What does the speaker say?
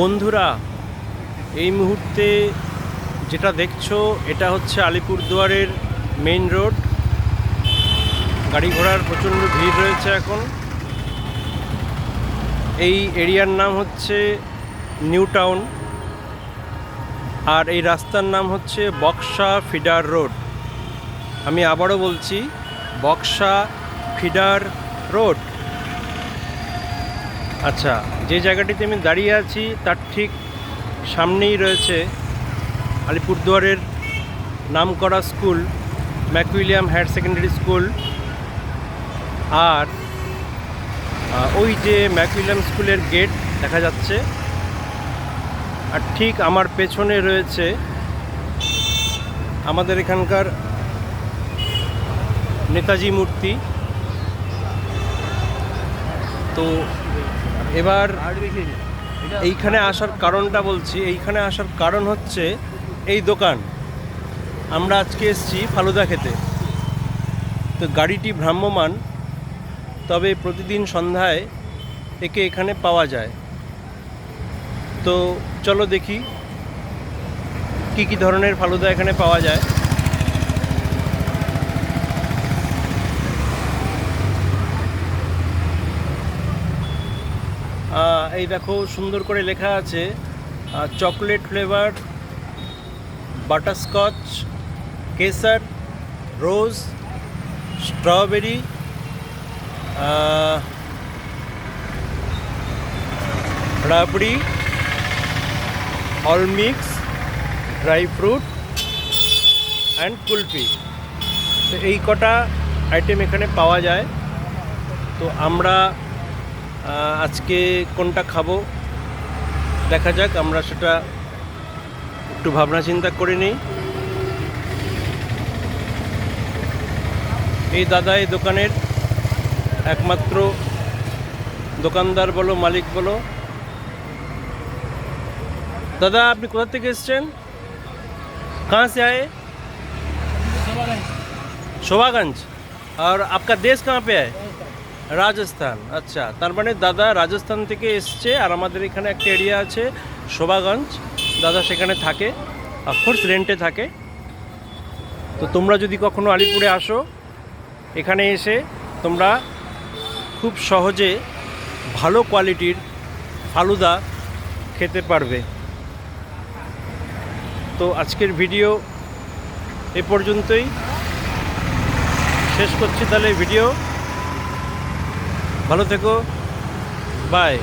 বন্ধুরা, এই মুহূর্তে যেটা দেখছ, এটা হচ্ছে আলিপুরদুয়ারের মেইন রোড। গাড়ি ঘোড়ার প্রচণ্ড ভিড় রয়েছে এখন। এই এরিয়ার নাম হচ্ছে নিউ টাউন। আর এই রাস্তার নাম হচ্ছে বক্সা ফিডার রোড। আমি আবারও বলছি, বক্সা ফিডার রোড। আচ্ছা যে জায়গাটিতে আমি দাঁড়িয়ে আছি, তার ঠিক সামনেই রয়েছে আলিপুরদুয়ারের নামকরা school, McWilliam higher secondary school. আর ওই যে ম্যাকুইলিয়াম স্কুলের গেট দেখা যাচ্ছে। আর ঠিক আমার পেছনে রয়েছে আমাদের এখানকার নেতাজি মূর্তি। তো এবার এইখানে আসার কারণটা বলছি এইখানে আসার কারণ হচ্ছে এই দোকান। আমরা আজকে এসেছি ফালুদা খেতে। তো গাড়িটি ভ্রাম্যমান তবে প্রতিদিন সন্ধ্যায় একে এখানে পাওয়া যায়। তো চলো দেখি কি কি ধরনের ফালুদা এখানে পাওয়া যায়। এই দেখো সুন্দর করে লেখা আছে chocolate flavour butterscotch kesar rose strawberry rabri all mix dry fruit and kulfi. তো এই কটা আইটেম এখানে পাওয়া যায়। তো আমরা আজকে কোনটা খাবো দেখা যাক আমরা সেটা একটু ভাবনা চিন্তা করে নিই এই দাদা এই দোকানের একমাত্র দোকানদার বলো মালিক বলো দাদা আপনি কোথা থেকে এসছেন कहाँ से आए शोभागंज और आपका देश कहाँ पे है রাজস্থান আচ্ছা। তার মানে দাদা রাজস্থান থেকে এসছে আর আমাদের এখানে একটা এরিয়া আছে শোভাগঞ্জ। দাদা সেখানে থাকে অফকোর্স রেন্টে থাকে। তো তোমরা যদি কখনো আলিপুরে আসো, এখানে এসে তোমরা খুব সহজে ভালো কোয়ালিটির ফালুদা খেতে পারবে। তো আজকের ভিডিও এ পর্যন্তই। শেষ করছি তাহলে ভিডিও ভালো থেকো। বাই